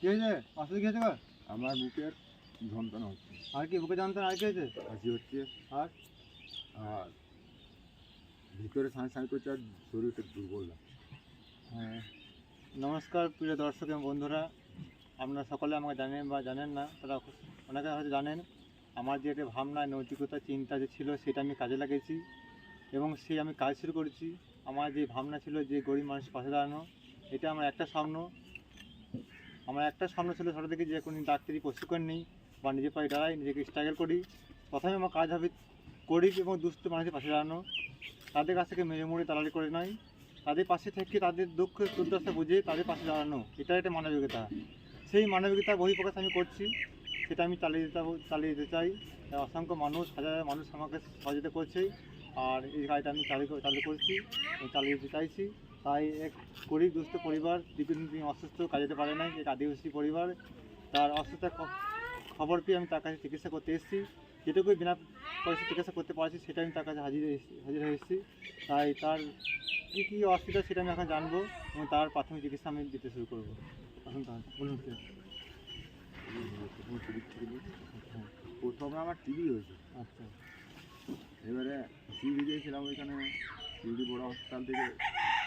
কি হয়েছে? কি হয়েছে গো? আমার বুকের যন্ত্রণা হচ্ছে। আর কি বুকে যন্ত্রণা আর কি হয়েছে? হাসি হচ্ছে। আর? আর ভিতরে সাঁই সাঁই করছে আর শরীরটা দুর্বল লাগছে। হ্যাঁ। নমস্কার প্রিয় দর্শক এবং বন্ধুরা। আপনারা সকলে আমাকে জানেন বা জানেন না তারা অনেকে হয়তো জানেন আমার যে একটা ভাবনা নৈতিকতা চিন্তা যে ছিল সেটা আমি কাজে লাগিয়েছি এবং সেই আমি কাজ শুরু করেছি। আমার যে ভাবনা ছিল যে গরিব মানুষের পাশে দাঁড়ানো এটা আমার একটা স্বপ্ন। আমার একটা স্বপ্ন ছিল ছোটো থেকে যে কোনো ডাক্তারি প্রশিক্ষণ নিই বা নিজের পায়ে দাঁড়াই, নিজেকে স্ট্রাগল করি। প্রথমে আমার কাজ হবে গরিব এবং দুস্থ মানুষের পাশে দাঁড়ানো। তাদের কাছ থেকে মেরে মুড়ে দালালি করে নয় তাদের পাশে থেকে তাদের দুঃখ, দুর্দশা বুঝে তাদের পাশে দাঁড়ানো এটা একটা মানবিকতা। সেই মানবিকতা বহিঃপ্রকাশ আমি করছি, সেটা আমি চালিয়ে যেতে চালিয়ে যেতে চাই। অসংখ্য মানুষ, হাজার হাজার মানুষ আমাকে সহযোগিতা করছে, আর এই কাজটা আমি চালু চালু করছি চালিয়ে যেতে চাইছি। তাই এক গরিব দুস্থ পরিবার দীর্ঘদিন তিনি অসুস্থ কাজে যেতে পারে নাই এক আদিবাসী পরিবার। তার অসুস্থতার খবর পেয়ে আমি তার কাছে চিকিৎসা করতে এসেছি। যেটুকুই বিনা পয়সা চিকিৎসা করতে পারছি সেটা আমি তার কাছে হাজির হাজির হয়ে এসেছি তাই তার কী কী অসুবিধা সেটা আমি এখন জানব এবং তার প্রাথমিক চিকিৎসা আমি দিতে শুরু করব। এখন বলুন প্রথম আমার টিভি হয়েছে। আচ্ছা। এবারে শিউড়ি গিয়েছিলাম ওইখানে শিউড়ি বড় হসপিটাল থেকে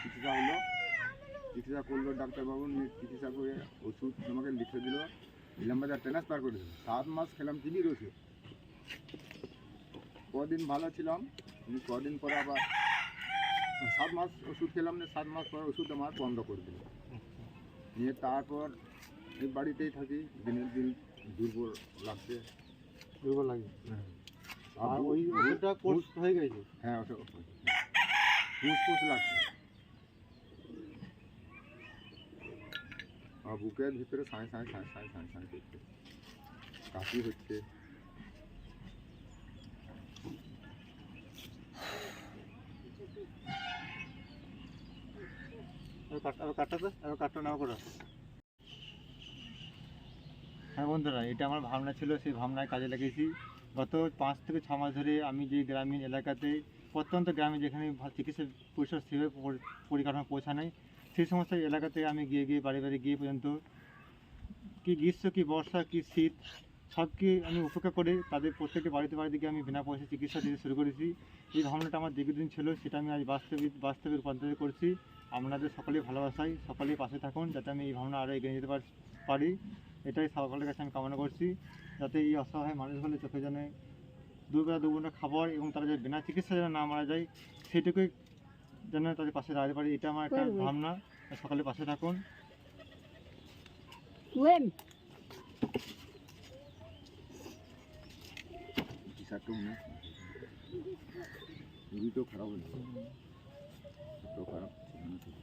চিকিৎসা হলো। চিকিৎসা করল ডাক্তারবাবু চিকিৎসা করে ওষুধ আমাকে লিখে দিল। ইলামবাজার ট্রান্সফার করে দিল। সাত মাস খেলাম টিভির ওষুধ কদিন ভালো ছিলাম কিন্তু কদিন পরে আবার সাত মাস ওষুধ খেলাম না সাত মাস পরে ওষুধ আমার বন্ধ করে দিল। নিয়ে তারপর এই বাড়িতেই থাকি। দিনের দিন দুর্বল লাগছে। দুর্বল লাগে? আর আর ওই ওষুধটা কোর্স হয়ে গেছে? হ্যাঁ ওটা ফুস ফুস লাগছে। আর বুকের ভিতরে সাঁই সাঁই সাঁই সাঁই সাঁই সাঁই করছে। কাশি হচ্ছে। হ্যাঁ বন্ধুরা, এটা আমার ভাবনা ছিল, সেই ভাবনায় কাজে লাগিয়েছি। গত পাঁচ থেকে ছ মাস ধরে আমি যে গ্রামীণ এলাকাতে, প্রত্যন্ত গ্রামে যেখানে চিকিৎসা পরিষেবা সেভাবে পরিকাঠামো পৌঁছায় সেই সমস্ত এলাকাতে আমি গিয়ে গিয়ে বাড়ি বাড়ি গিয়ে পর্যন্ত কি গ্রীষ্ম, কি বর্ষা, কি শীত সব কি আমি উপেক্ষা করে তাদের প্রত্যেকটি বাড়িতে বাড়িতে গিয়ে আমি বিনা পয়সায় চিকিৎসা দিতে শুরু করেছি। এই ভাবনাটা আমার দীর্ঘদিন ছিল, সেটা আমি আজ বাস্তবে বাস্তবে রূপান্তরিত করছি। আপনাদের সকলেই ভালোবাসাই সকলেই পাশে থাকুন, যাতে আমি এই ভাবনা আরও এগিয়ে যেতে পার- পারি। এটাই সকলের কাছে আমি কামনা করছি, যাতে এই অসহায় মানুষগুলো চোখে যেন দুবেলা দুবেলা খাবার এবং তারা যে বিনা চিকিৎসা যেন না মারা যায়, সেটুকুই যেন তাদের পাশে দাঁড়াতে পারি এটা আমার একটা ভাবনা। সকালে পাশে থাকুন। খারাপ হয়ে খারাপ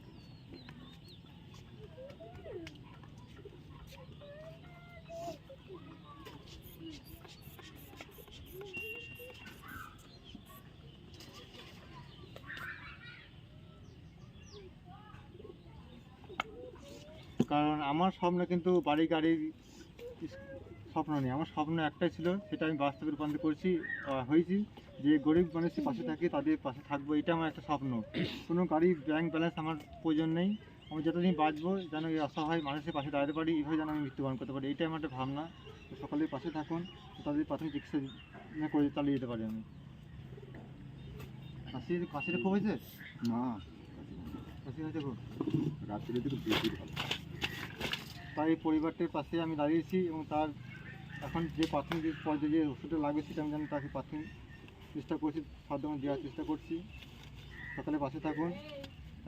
কারণ আমার স্বপ্ন কিন্তু বাড়ি গাড়ির স্বপ্ন নেই। আমার স্বপ্ন একটাই ছিল সেটা আমি বাস্তবে রূপান্তর করছি হয়েছি। যে গরিব মানুষের পাশে থাকি তাদের পাশে থাকব এটা আমার একটা স্বপ্ন। কোনো গাড়ির ব্যাংক ব্যালেন্স আমার প্রয়োজন নেই। আমি যতদিন বাঁচবো যেন এই অসহায় মানুষের পাশে দাঁড়াতে পারি এইভাবে যেন আমি মৃত্যুবরণ করতে পারি এটাই আমার একটা ভাবনা। সকলের পাশে থাকুন তাদের প্রাথমিক চিকিৎসা করে চালিয়ে যেতে পারি আমি। কাশি কাশিটা খুব হয়েছে? না। কাশি হয়েছে খুব? রাত্রে দিকে বেশি ভালো। তাই এই পরিবারটির পাশে আমি দাঁড়িয়েছি এবং তার এখন যে প্রাথমিক পর্যায়ে যে ওষুধটা লাগবে সেটা আমি যেন তাকে প্রাথমিক চেষ্টা করছি সাধ্যমতো দেওয়ার চেষ্টা করছি। সকালে পাশে থাকুন।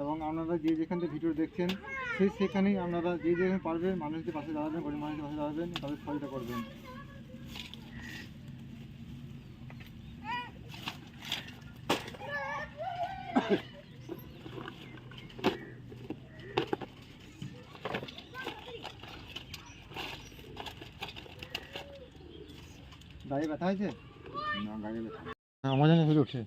এবং আপনারা যে যেখান থেকে ভিডিও দেখছেন, সেই সেখানেই আপনারা যে যেখানে পারবেন মানুষদের পাশে দাঁড়াবেন, গরিব মানুষের পাশে দাঁড়াবেন, তাদের সহায়তা করবেন। গায়ে ব্যথা হয়েছে? না গায়ে ব্যথা আমার যেন হয়ে ওঠে